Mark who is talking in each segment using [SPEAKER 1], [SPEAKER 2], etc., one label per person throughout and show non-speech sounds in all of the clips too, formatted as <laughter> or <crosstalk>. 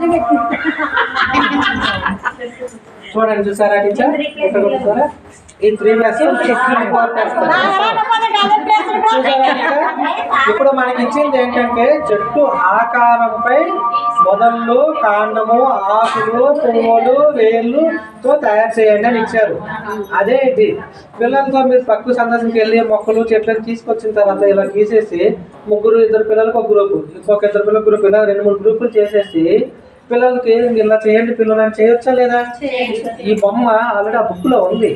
[SPEAKER 1] <laughs> చూడండి చూసారా టీచర్? చూసారా? ఈ త్రీ ప్లస్ ఇప్పుడు మనకి ఇచ్చింది ఏంటంటే చెట్టు ఆకారంపై మొదళ్ళు కాండము ఆకులు పువ్వులు వేళ్ళుతో తయారు చేయండి అని ఇచ్చారు. అదే ఇది. పిల్లలతో మీరు పక్క సందర్శనకి వెళ్ళి మొక్కలు చెట్లను తీసుకొచ్చిన తర్వాత ఇలా తీసేసి ముగ్గురు ఇద్దరు పిల్లలకు ఒక గ్రూప్ ఇంకొక ఇద్దరు పిల్లల గ్రూప్ ఇలా రెండు మూడు గ్రూపులు చేసేసి పిల్లలకి ఇలా చేయండి పిల్లలు అని చేయొచ్చా లేదా? ఈ బొమ్మ ఆల్రెడీ ఆ బుక్లో ఉంది.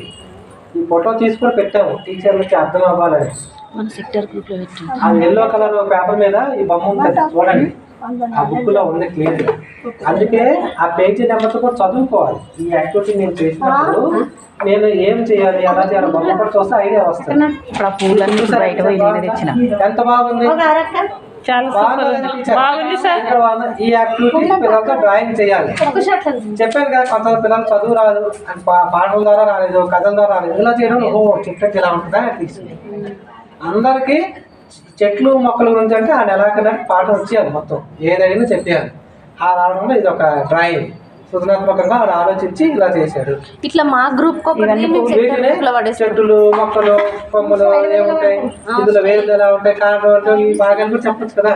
[SPEAKER 1] ఈ ఫోటో తీసుకొని పెట్టాము. టీచర్లకి అర్థం అవ్వాలని. ఆ ఎల్లో కలర్ పేపర్ మీద ఈ బొమ్మ ఉంటుంది. చూడండి. ఆ బుక్లో ఉంది క్లియర్ అందుకే ఆ పేజీ నెంబర్తో కూడా చదువుకోవాలి. ఈ యాక్టివిటీ నేను చేసినప్పుడు నేను ఏం చేయాలి ఎలా చేయాలి బొమ్మ కూడా చూస్తే ఐడియా వస్తుంది. ఎంత బాగుంది?
[SPEAKER 2] చాలా
[SPEAKER 1] బాగుంది కదా టీచర్? ఇక్కడ బాగుంది. ఈ యాక్టివిటీ పిల్లలతో డ్రాయింగ్ చేయాలి. చెప్పాను కదా కొంతమంది పిల్లలు చదువు రాదు పాటల ద్వారా రాలేదు కథల ద్వారా రాలేదు. ఇలా చేయడం ఓ చెట్టు ఇలా ఉంటుందా అట్లీస్ట్ అందరికీ చెట్లు మొక్కల గురించి అంటే ఆ నెలాకన్నా పాట వచ్చేయాలి మొత్తం. ఏదైనా చెప్పేయాలి. ఆ రావడంలో ఇది ఒక డ్రాయింగ్. సృజనాత్మకంగా ఆడ ఆలోచించి ఇలా చేశాడు
[SPEAKER 3] ఇట్లా మా గ్రూప్
[SPEAKER 1] చెట్టులు మొక్కలు కొమ్మలు ఏముంటాయి? ఇందులో వేలు ఎలా ఉంటాయి? కారణం బాగా చెప్పచ్చు కదా.